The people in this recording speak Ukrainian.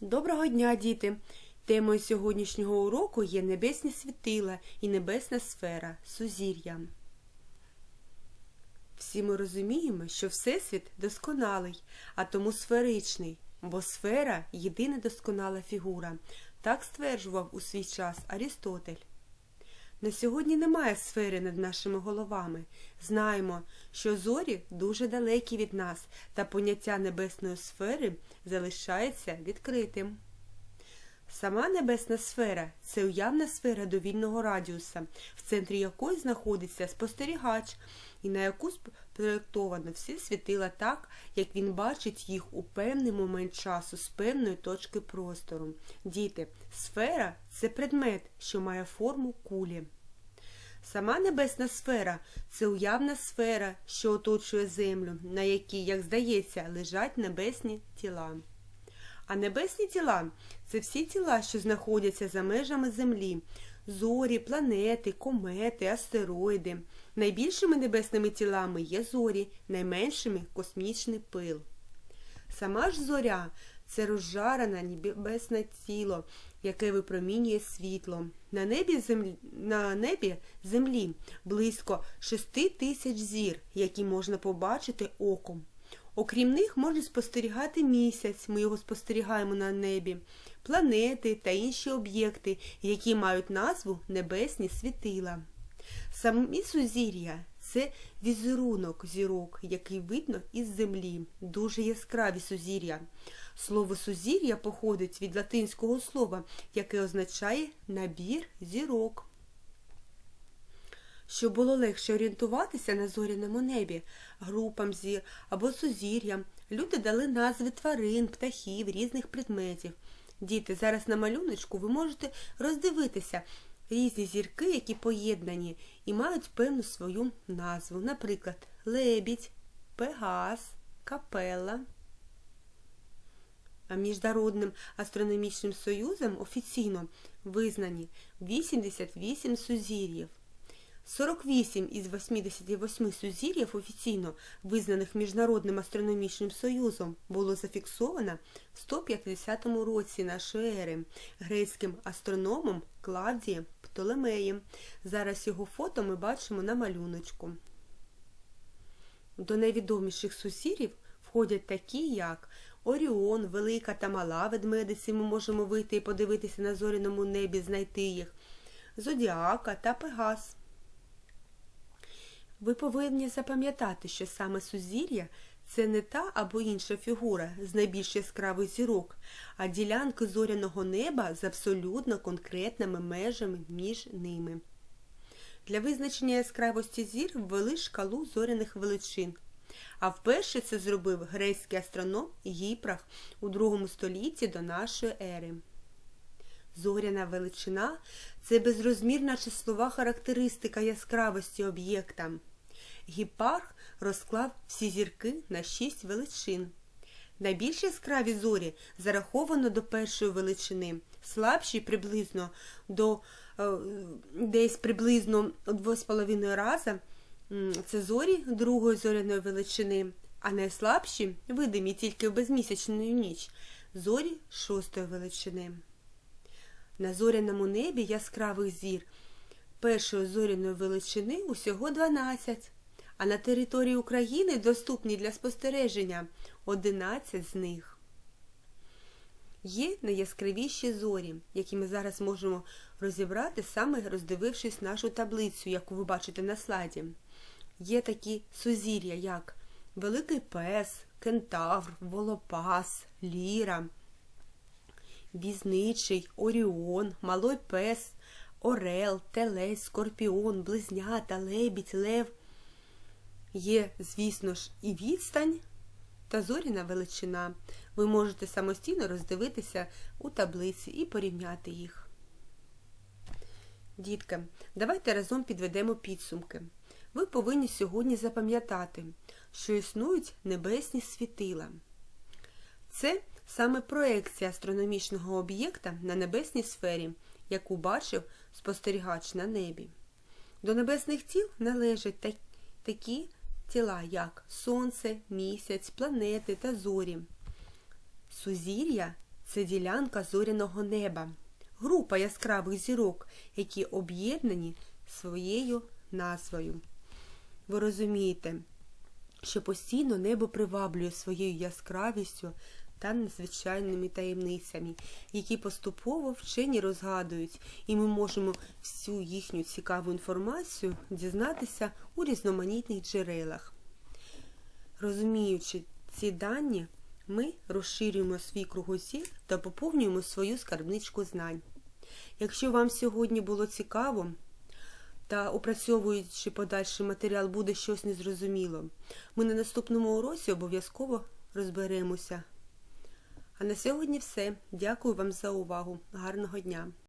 Доброго дня, діти! Темою сьогоднішнього уроку є небесні світила і небесна сфера сузір'я. Всі ми розуміємо, що Всесвіт досконалий, а тому сферичний, бо сфера єдина досконала фігура. Так стверджував у свій час Арістотель. На сьогодні немає сфери над нашими головами. Знаємо, що зорі дуже далекі від нас, та поняття небесної сфери залишається відкритим. Сама небесна сфера це уявна сфера довільного радіуса, в центрі якої знаходиться спостерігач, і на яку спроєктовано всі світила так, як він бачить їх у певний момент часу з певної точки простору. Діти, сфера це предмет, що має форму кулі. Сама небесна сфера це уявна сфера, що оточує землю, на якій, як здається, лежать небесні тіла. А небесні тіла це всі тіла, що знаходяться за межами Землі, зорі, планети, комети, астероїди. Найбільшими небесними тілами є зорі, найменшими космічний пил. Сама ж зоря це розжарене небесне тіло, яке випромінює світло. На небі землі, на небі землі близько шести тисяч зір, які можна побачити оком. Окрім них можна спостерігати місяць, ми його спостерігаємо на небі, планети та інші об'єкти, які мають назву небесні світила. Самі сузір'я це візерунок зірок, який видно із землі, дуже яскраві сузір'я. Слово сузір'я походить від латинського слова, яке означає набір зірок. Щоб було легше орієнтуватися на зоряному небі, групам зір або сузір'ям, люди дали назви тварин, птахів, різних предметів. Діти, зараз на малюночку ви можете роздивитися різні зірки, які поєднані і мають певну свою назву. Наприклад, лебідь, пегас, капела. А Міжнародним астрономічним союзом офіційно визнані 88 сузір'їв. 48 із 88 сузір'їв офіційно визнаних Міжнародним астрономічним союзом було зафіксовано в 150 році нашої ери грецьким астрономом Клавдієм Птолемеєм. Зараз його фото ми бачимо на малюночку. До найвідоміших сузір'їв входять такі, як Оріон, Велика та Мала ведмедиці. Ми можемо вийти і подивитися на зоряному небі, знайти їх, Зодіака та Пегас. Ви повинні запам'ятати, що саме сузір'я це не та або інша фігура з найбільш яскравих зірок, а ділянки зоряного неба з абсолютно конкретними межами між ними. Для визначення яскравості зір ввели шкалу зоряних величин. А вперше це зробив грецький астроном Гіпрах у другому столітті до нашої ери. Зоряна величина це безрозмірна числова характеристика яскравості об'єкта. Гіпарх розклав всі зірки на шість величин. Найбільш яскраві зорі зараховано до першої величини, слабші приблизно до е, десь приблизно у 2,5 рази це зорі другої зоряної величини, а найслабші видимі тільки в безмісячну ніч зорі шостої величини. На зоряному небі яскравих зір першої зоряної величини усього 12, а на території України доступні для спостереження 11 з них. Є найяскравіші зорі, які ми зараз можемо розібрати, саме роздивившись нашу таблицю, яку ви бачите на слайді. Є такі сузір'я, як Великий Пес, Кентавр, Волопас, Ліра, Візничий, Оріон, Малой Пес, Орел, Телесь, Скорпіон, Близнята, Лебідь, Лев. Є, звісно ж, і відстань та зоряна величина. Ви можете самостійно роздивитися у таблиці і порівняти їх. Дітки, давайте разом підведемо підсумки. Ви повинні сьогодні запам'ятати, що існують небесні світила. Це саме проекція астрономічного об'єкта на небесній сфері, яку бачив спостерігач на небі. До небесних тіл належать такі тіла, як Сонце, місяць, планети та зорі. Сузір'я це ділянка зоряного неба, група яскравих зірок, які об'єднані своєю назвою. Ви розумієте, що постійно небо приваблює своєю яскравістю та надзвичайними таємницями, які поступово вчені розгадують, і ми можемо всю їхню цікаву інформацію дізнатися у різноманітних джерелах. Розуміючи ці дані, ми розширюємо свій кругозір та поповнюємо свою скарбничку знань. Якщо вам сьогодні було цікаво та опрацьовуючи подальший матеріал буде щось незрозуміло, ми на наступному уроці обов'язково розберемося. А на сьогодні все. Дякую вам за увагу. Гарного дня!